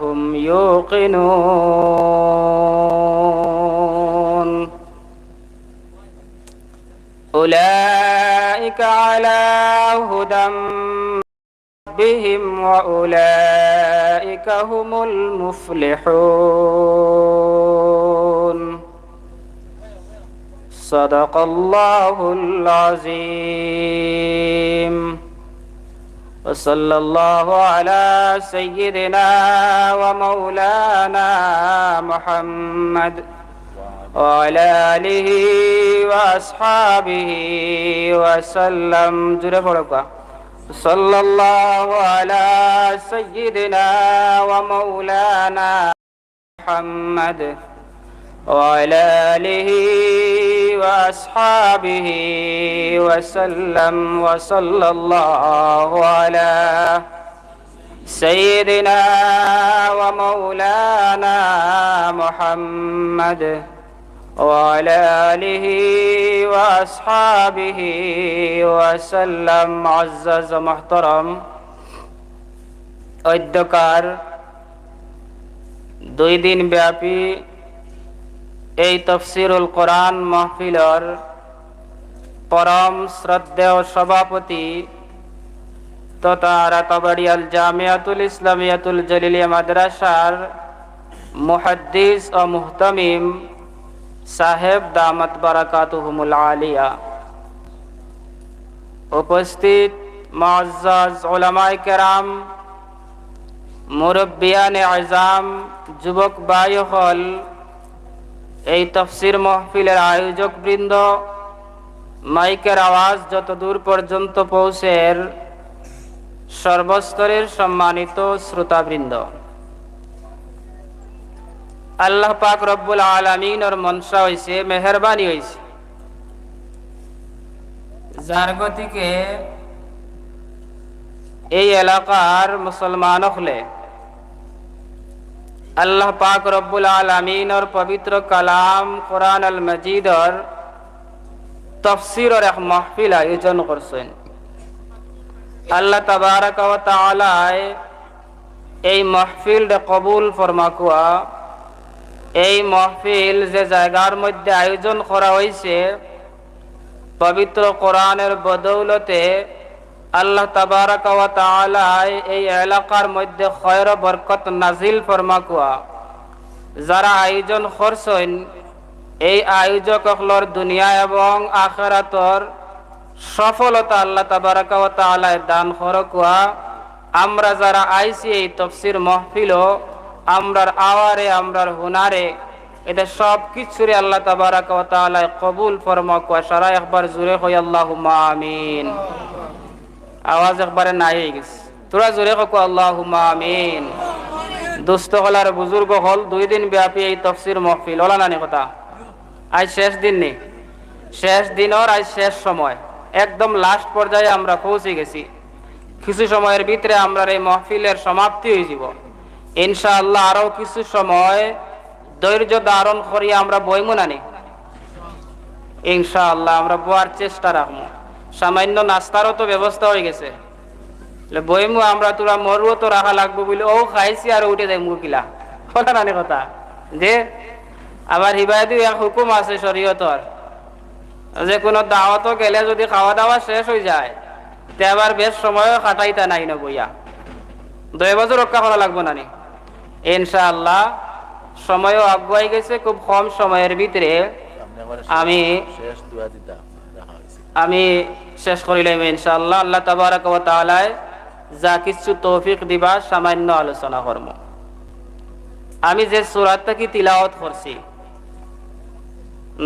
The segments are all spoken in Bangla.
هم يوقنون. أولئك على هدى من ربهم وأولئك هم المفلحون. صدق الله العظيم. وصلى الله على سيدنا ومولانا محمد وعلى آله وأصحابه وسلم. جرى صلى الله على سيدنا ومولانا محمد وعلى آله وأصحابه وسلم وصلى الله على سيدنا ومولانا محمد وعلى آله وأصحابه وسلم عزز محترم অধ্যকার দুই দিন ব্যাপী এই তফসিরুল কোরআন মাহফিলর পরম শ্রদ্ধেয় সভাপতি তথা রাতাবাড়িয়াল জামিয়াতুল ইসলামিয়াতুল জলিলিয়া মাদ্রাসার মুহাদ্দিস ও মুহতামিম সাহেব দামত বারাকাতুহুমুল আলিয়া। উপস্থিত মুআজ্জাজ উলামায়ে কেরাম, মুরব্বিয়ানে আজাম, যুবক ভাই হল এই তফসির মহফিলের আয়োজক বৃন্দ, মাইকের আওয়াজ যত দূর পর্যন্ত পৌঁছের সর্বস্তরের সম্মানিত শ্রোতাবৃন্দ। আল্লাহ পাক রব্বুল আলমিন ওর মনসা হয়েছে মেহরবানি হয়েছে যার গতিকে এই এলাকার মুসলমান হলে আল্লাহ পাক রব্বুল আলমিনর পবিত্র কালাম কোরআন আল মজিদর তফসিরর এক মাহফিল আয়োজন করছেন। আল্লাহ তাবারক এই মাহফিল কবুল ফরমাকুয়া। এই মাহফিল যে জায়গার মধ্যে আয়োজন করা হয়েছে, পবিত্র কোরআনের বদৌলতে আল্লাহ তাবারাকায় এই এলাকার মধ্যে খয়র বরকত নাজিল ফরমাকুয়া। যারা আয়োজন করছেন, এই আয়োজক দুনিয়া এবং আখেরাতর সফলতা আল্লাহ তাবারাকায় দান করকুয়া আমরা যারা আইসি এই তফসির মহফিল আমরার আওয়ারে, আমরার হুনারে, এটা সব কিছুরে আল্লাহ তাবারাকায় কবুল ফরমাকুয়া, সারা একবার জুড়ে হই আল্লাহ আমিন। আওয়াজ একবারে নাই হয়ে গেছে। তোরা জোরে কক আল্লাহ আমিন। দুস্থ হলার বুজুর্গ হল, দুই দিন ব্যাপী এই তফসির মহফিল। ওলা নানি কথা? আজ শেষ দিন নেই শেষ দিনর আজ শেষ সময়। একদম লাস্ট পর্যায়ে আমরা পৌঁছে গেছি। কিছু সময়ের ভিতরে আমরা এই মহফিলের সমাপ্তি হয়ে যাব। ইনশাআল্লাহ আরও কিছু সময় ধৈর্য ধারণ করিয়া আমরা বইমু নানি ইনশাআল্লাহ আমরা বোয়ার চেষ্টা রাখব সামান্য নাস্তারও তো ব্যবস্থা হয়ে গেছে। বইমু আমরা তোরা মরুও তো রাখা লাগবো বলে ও খাইছি আর উঠে যাই মুরকিলা কথা নানি কথা। যে আবার হিবায়দি এক হুকুম আছে শরীয়তর। যে কোনো দাওয়াতও গেলে যদি খাওয়া দাওয়া শেষ হয়ে যায় তে আবার বেশ সময় খাটাইতা নাই না বইয়া। দুই বছর রক্ষা করা লাগবো নানি। ইনশাআল্লাহ সময়ও আগুয়াই গেছে খুব কম সময়ের ভিতরে আমি আমি শেষ করিলাম ইনশাআল্লাহ। আল্লাহ তাবারাক যা কিছু তৌফিক দিবা, সামান্য আলোচনা করব। আমি যে সূরাটা কি তিলাওয়াত করছি,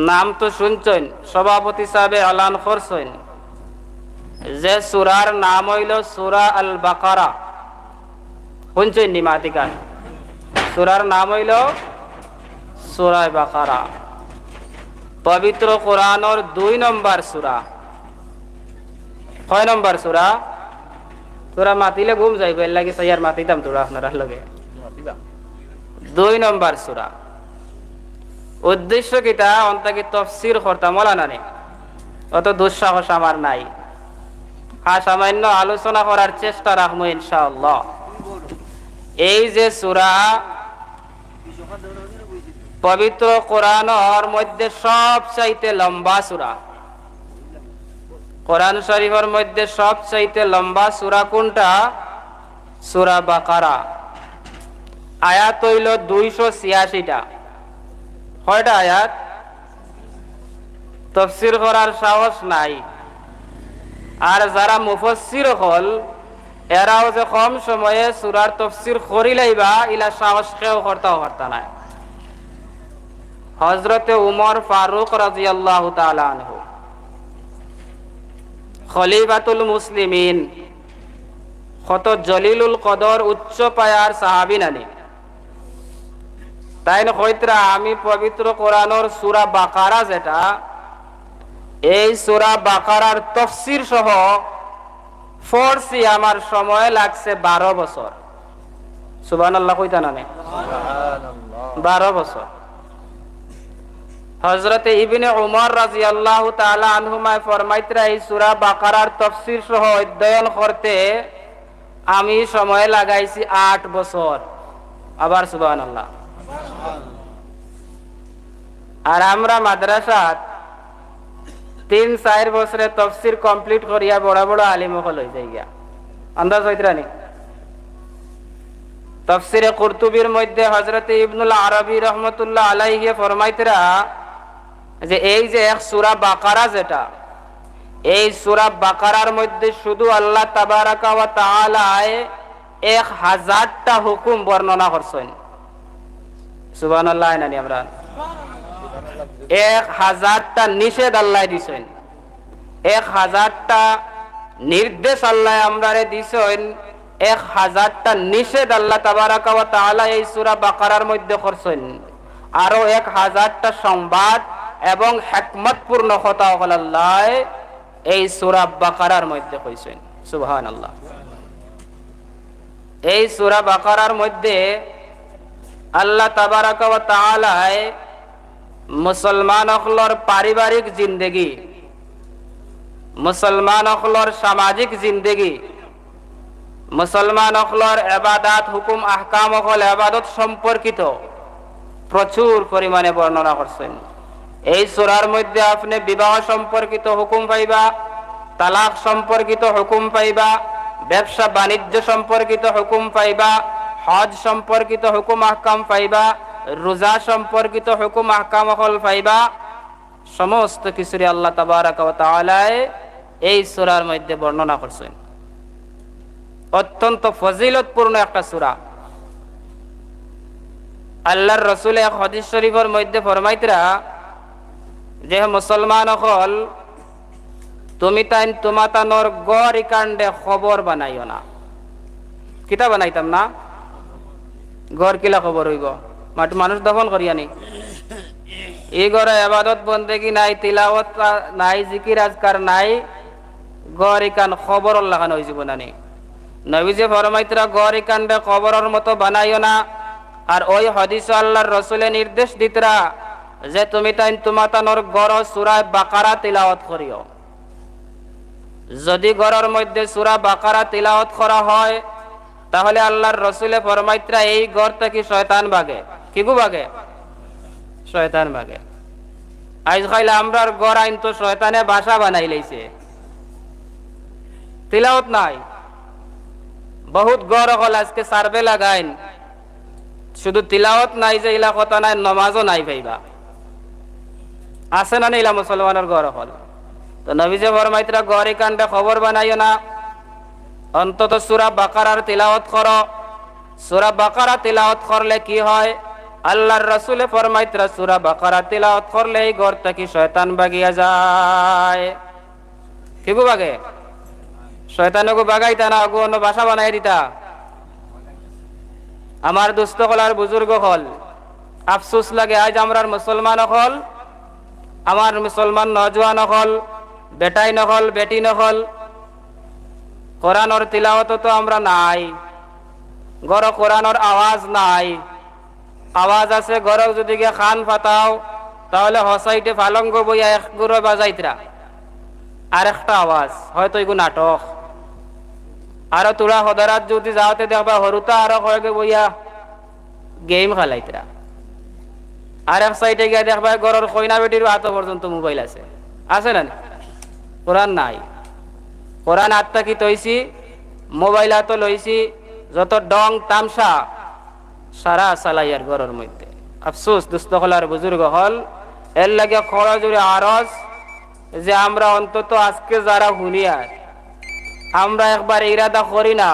নাম তো শুনছেন, সভাপতি সাহেবে আলান করছেন। যে সূরার নাম হইল সূরা আল বাকারা শুনছেন নি মাতিকান সূরার নাম হইল সূরা বাকারা পবিত্র কোরআনর দুই নম্বর সূরা। কয় নম্বর সুরা। তোরা মাতিলে ঘুম যাইব এর লাগে সাইয়ার মাতিতাম তোরা আপনারা লগে। দুই নম্বর সুরা। উদ্দেশ্য কিটা অন্তাকে তফসির করতাম ওলা নানি অত দুঃসাহস আমার নাই। হ্যাঁ সামান্য আলোচনা করার চেষ্টা রাখব ইনশাআল্লাহ। এই যে সুরা পবিত্র কোরআনর মধ্যে সব চাইতে লম্বা সুরা। কোরআন শরীফের মধ্যে সব চাইতে লম্বা সুরা কোনটা? সুরা বাকারা। আয়াত হইল দুইশো ছিয়াশিটা। কয়টা আয়াত? তফসির করার সাহস নাই। আর যারা মুফসির হল, এরাও যে কম সময়ে সুরার তফসির করিলাইবা ইলা সাহস কেউ করতেও পারতা নাই। হজরতে উমর ফারুক রাজিয়াল্লাহু তাআলা আনহু। খলিফাতুল মুসলিমিন। কত জলিলুল কদর উচ্চ পায়ার সাহাবি নানি। তাই কইতরা আমি পবিত্র কোরআনর সুরা বাকারা যেটা, এই সুরা বাকারার তফসির সহ ফোরসি আমার সময় লাগছে বারো বছর। সুবান আল্লাহ কইতা না নে? বারো বছর। হজরতে ইবিনে উমর রাজি আল্লাহ তালা আনহুমায় ফরমাইতরা এই সুরা বাকারার তফসির সহ অধ্যয়ন করতে আমি সময় লাগাইছি আট বছর। আবার সুবান আল্লাহ আর আমরা মাদ্রাসাত তিন চার বছরে তফসির কমপ্লিট করিয়া বড় বড় আলিম হল হয়ে যাই গিয়া। আন্দাজ হইতরানি তফসিরে কুরতুবির মধ্যে হজরতে ইবনুল আরবি রহমতুল্লাহ আলাইহিয়ে ফরমাইতরা যে এই যে এক সুরা বাকারা যেটা, এই সুরা বাকারার মধ্যে শুধু আল্লাহ তাবারাকা ওয়া এক হাজারটা হুকুম বর্ণনা করছেন। সুবহানাল্লাহ, নানি আমরা। এক হাজারটা নিষেধ আল্লাহ দিছেন। এক হাজারটা নির্দেশ আল্লাহ আমরারে দিছেন। এক হাজারটা নিষেধ আল্লাহ তাবারাকা ওয়া এই সূরা বাকারার মধ্যে করছেন। আরও এক হাজারটা সংবাদ এবং হিকমতপূর্ণ কথা হল আল্লাহ, এই সূরা বাকারার মধ্যে কইছেন। সুবহানাল্লাহ। এই সূরা বাকারার মধ্যে আল্লাহ তাবারাকা মুসলমান অকলর পারিবারিক জিন্দগি, মুসলমান অকলর সামাজিক জিন্দগি, মুসলমান অকলর এবাদাত হুকুম আহকাম অকল এবাদত সম্পর্কিত প্রচুর পরিমাণে বর্ণনা করছেন। এই সুরার মধ্যে আপনি বিবাহ সম্পর্কিত হুকুম পাইবা, তালাক সম্পর্কিত হুকুম পাইবা, ব্যবসা বাণিজ্য সম্পর্কিত হুকুম পাইবা, হজ সম্পর্কিত হুকুম আহকাম পাইবা, রোজা সম্পর্কিত হুকুম আহকাম হল পাইবা, সমস্ত কিছুরই আল্লাহ তাবারাকায় এই সুরার মধ্যে বর্ণনা করছেন। অত্যন্ত ফজিলতপূর্ণ একটা সুরা। আল্লাহর রসুল এক হদিস শরীফের মধ্যে ফরমাইতরা যে মুসলমান হল তুমি তাই তোমাতানোর গড় ইকাণ্ডে খবর বানাইও না। কিতা বানাইতাম না? গড় কিলা খবর হইব? মাটি মানুষ দফন করিয়ানি এই ঘরে আবাদত, বন্দেগি নাই, তিলাওয়াত নাই, জিকির আজকার নাই, গড় ইকান খবর লাগানো হয়ে যাব নানি নবীজে ফরমাইতরা গড় ইকান্ডে খবরের মতো বানাইও না। আর ওই হদিস আল্লাহর রসুলে নির্দেশ দিতরা যে তুমি তাই তোমাতানোর গড় সুরায় বাকারা তিলাওয়াত করিও। যদি গড়ের মধ্যে সুরা বাকারা তিলাওয়াত করা হয়, তাহলে আল্লাহর রসুলে ফরমাইত্রা এই গড় কি শয়তান বাগে কিগু বাগে শয়তান বাগে আজ খাইলে আমরার গড় আইন তো শয়তানে বাসা বানাই লাইছে। তিলাওত নাই। বহুত গড় হল আজকে সার্ভে লাগাইন। শুধু তিলাওত নাই যে ইলা কথা নাই, নমাজও নাই ভাইবা। আছে না ইলা মুসলমানের গড় হল। তো নবীজে ফরমাইত্রা গড় কাণ্ডে খবর বানাইও না। অন্তত সুরা বাকারার তিলাওয়াত করো। সুরা বাকারা তিলাওয়াত করলে কি হয়? আল্লাহর রসুলে ফরমাইত্রা সুরা বাকারা তিলাওয়াত করলে এই ঘর থেকে শয়তান বাগিয়া যায়? কি গো বাগে? শয়তানকে বাগাইতা না আগু অন্য বাসা বানাই দিতা? আমার দুস্থ হল আর বুজুর্গ হল। আফসুস লাগে, আজ আমরার মুসলমান হল। আমার মুসলমান নজওয়ান হল বেটাই নহল বেটি নহল কোরআনর তিলাওয়াত তো আমরা নাই। গর কোরআনর আওয়াজ নাই। আওয়াজ আছে গরক যদি গিয়ে খান ফাতাও, তাহলে হসাইটে ফালঙ্গ বইয়া এক গুড়ো বাজাইতরা। আর একটা আওয়াজ, হয়তো এগু নাটক। আরও তোরা হদারাত যদি যাওয়াতে দেখবা হরুতা আরও কয়েকে বইয়া গেম খেলাইতরা। আর এক সাইডে গিয়ে দেখবা ঘরের কইনা বেটির হাত পর্যন্ত মোবাইল আছে। আছে না কোরআন নাই। কোরআন আত্মা কি তৈছি? মোবাইল হাত লইছি। যত ডং তামসা, সারা চালাইয়ার ঘরের মধ্যে। আফসোস, দুস্থ হলার বুজুর্গ হল। এর লাগে জুড়ে আরস যে আমরা অন্তত আজকে যারা হুনিয়ার, আমরা একবার ইরাদা করি না।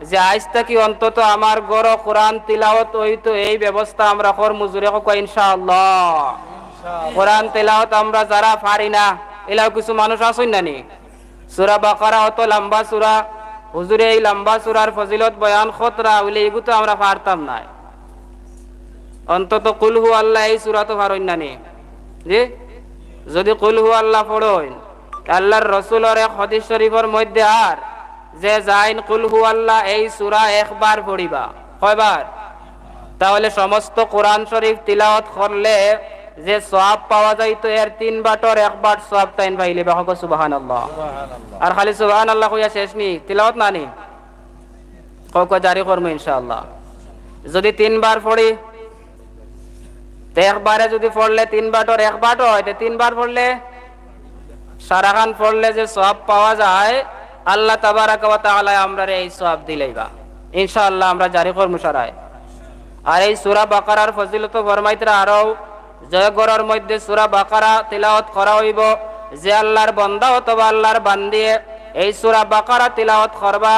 যে আজ থেকে অন্তত আমার গড় কোরআন তিলাওত হইতো এই ব্যবস্থা আমরা কর মুজুরে কক ইনশাআল্লাহ। কোরআন তিলাওত আমরা যারা পারি না এলাও কিছু মানুষ আসুন না নি? সুরা বাকারা অত লম্বা সুরা হুজুরে এই লম্বা সুরার ফজিলত বয়ান খতরা বলে এগুলো তো আমরা পারতাম না অন্তত কুলহু আল্লাহ এই সুরা তো পারইন না নি? জি? যদি কুলহু আল্লাহ পড়ইন আল্লাহর রসুলের এক হদিস শরীফের মধ্যে আর যে যাইন কুলহু আল্লাহ এই সুরা একবার পড়িবা। কয়বার? তাহলে সমস্ত কোরআন শরীফ তিলাওয়াত করলে যে সওয়াব পাওয়া যাইতো এর তিন বাটর একবার সওয়াব তাইন পাইলে বাহক সুবহানাল্লাহ। আর খালি সুবহানাল্লাহ কইয়া শেষ নি তিলাওয়াত না নি কক জারি করব ইনশাআল্লাহ। যদি তিনবার পড়ি তো একবারে যদি পড়লে তিন বাটর এক বাট হয় তো তিনবার পড়লে সারাখান পড়লে যে সব পাওয়া যায় আল্লাহ তাবারাক ওয়া তাআলা আমরা এই সব দিলেইবা ইনশাআল্লাহ আমরা জারি করব সারায়। আর এই সূরা বাকারার ফজিলত ফরমাইতরা আরও জয়গড়ের মধ্যে সূরা বাকারা তিলাওয়াত করা হইব। যে আল্লাহর বান্দা অথবা আল্লাহর বান্দিয়ে এই সূরা বাকারা তিলাওয়াত করবা,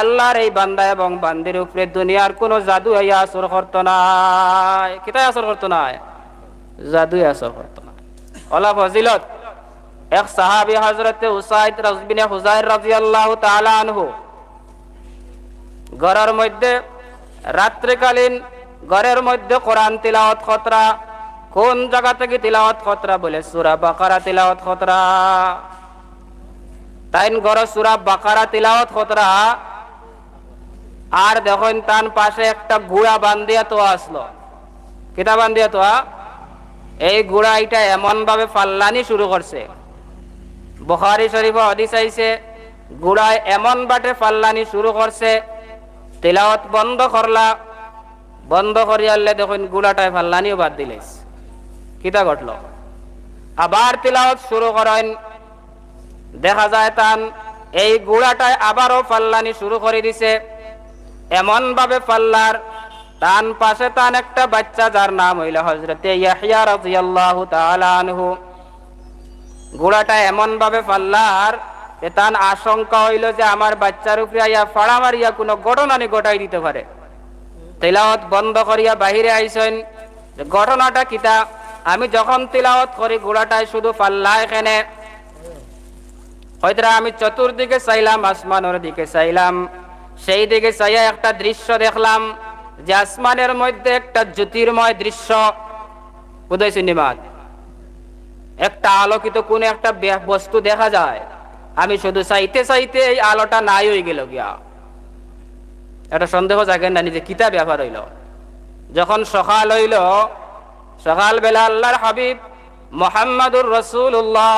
আল্লাহর এই বান্দা এবং বান্দির উপরে দুনিয়ার কোনো জাদু হইয়া আসর করতো নাই কিতাই আসর করতো নাই জাদু আসর করতো না। ওলা ফজিলত। এক সাহাবি হযরতে উসাইদ রাজবিনে হুজাইর রাদিয়াল্লাহু তাআলা আনহু। ঘরের মধ্যে রাত্রিকালীন ঘরের মধ্যে কোরআন তিলাওয়াত খতরা, কোন জায়গা থেকে তিলাওয়াত খতরা বলে? সূরা বাকারা তিলাওয়াত খতরা। তাইন ঘর সূরা বাকারা তিলাওয়াত খতরা। আর দেখুন তার পাশে একটা গুড়া বান্ধিয়া তো আসলো। কিতা বান্ধিয়া তো এই গুড়া এটা এমন ভাবে ফাল্লানি শুরু করছে। বুখারি শরীফ হদিস আইছে, গুড়ায় এমন বাটে ফাল্লানি শুরু করছে, তেলাওয়াত বন্ধ করলা, বন্ধ করিয়ালে দেখুন গুড়াটায় ফাল্লানিও বাদ দিলেস কিতা ঘটল? আবার তেলাওয়াত শুরু করেন, দেখা যায় তান, এই গুড়াটায় আবারও ফাল্লানি শুরু করে দিছে এমন ভাবে পাল্লার তান পাশে তান একটা বাচ্চা যার নাম হইল হজরতে ইয়াহিয়া রাদিয়াল্লাহু তাআলা আনহু। গোড়াটা এমন ভাবে পাল্লার যে তান আশঙ্কা হইল যে আমার বাচ্চার উপরে আইয়া ফাড়া মারিয়া কোনো ঘটনানি ঘটাই দিতে পারে। তেলাওয়াত বন্ধ করিয়া বাহিরে আইসেন। ঘটনাটা কিতা আমি যখন তিলাওয়াত করি গোড়াটায় শুধু পাল্লা এখানে। হয়তো আমি চতুর্দিকে চাইলাম, আসমানের দিকে চাইলাম। সেই দিকে চাইয়া একটা দৃশ্য দেখলাম, যে আসমানের মধ্যে একটা জ্যোতির্ময় দৃশ্য। উদয় সিনেমাত। একটা আলোকিত কোন একটা বস্তু দেখা যায়। আমি শুধু চাইতে চাইতে এই আলোটা নাই হয়ে গেল গিয়া। এটা সন্দেহ জাগেন না, নিজে কিতা ব্যাপার হইল। যখন সকাল হইল সকাল বেলা আল্লাহর হাবিব মোহাম্মদুর রসুল্লাহ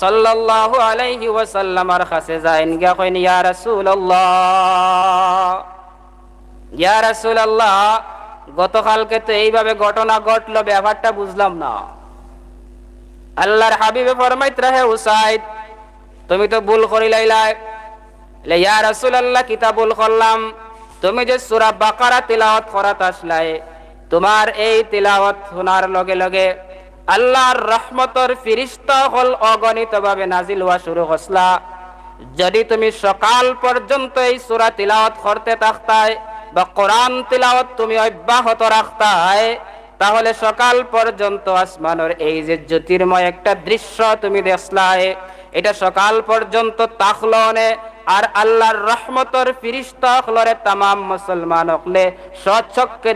সাল্লাল্লাহু আলাইহি ওয়াসাল্লামার কাছে যাইন গিয়া কইন, ইয়া রাসূলুল্লাহ ইয়া রাসূলুল্লাহ, গতকালকে তো এইভাবে ঘটনা ঘটলো, ব্যাপারটা বুঝলাম না। আল্লাহর হাবিবে ফরমাইত রাহে উসাইদ। তুমি তো ভুল করিলাইলাই লে ইয়া রাসূলুল্লাহ কিতা ভুল করলাম? তুমি যে সূরা বাকারা তিলাওয়াত করাত আসলাই, তোমার এই তিলাওয়াত শোনার লগে লগে আল্লাহর রহমতর ফিরিস্তা হল অগণিত ভাবে নাজিল হওয়া শুরু হসলা। যদি তুমি সকাল পর্যন্ত এই সূরা তিলাওয়াত করতে থাকতায় বা কোরআন তিলাওয়াত তুমি অব্যাহত রাখতায় তাহলে সকাল পর্যন্ত আসমানের এই যে জ্যোতির্ময় একটা দৃশ্য তুমি দেখলাই এটা সকাল পর্যন্ত তাকলনে আর আল্লাহর রহমতর ফিরিস্তা হলরে তামাম মুসলমান হকলে স্বচক্ষে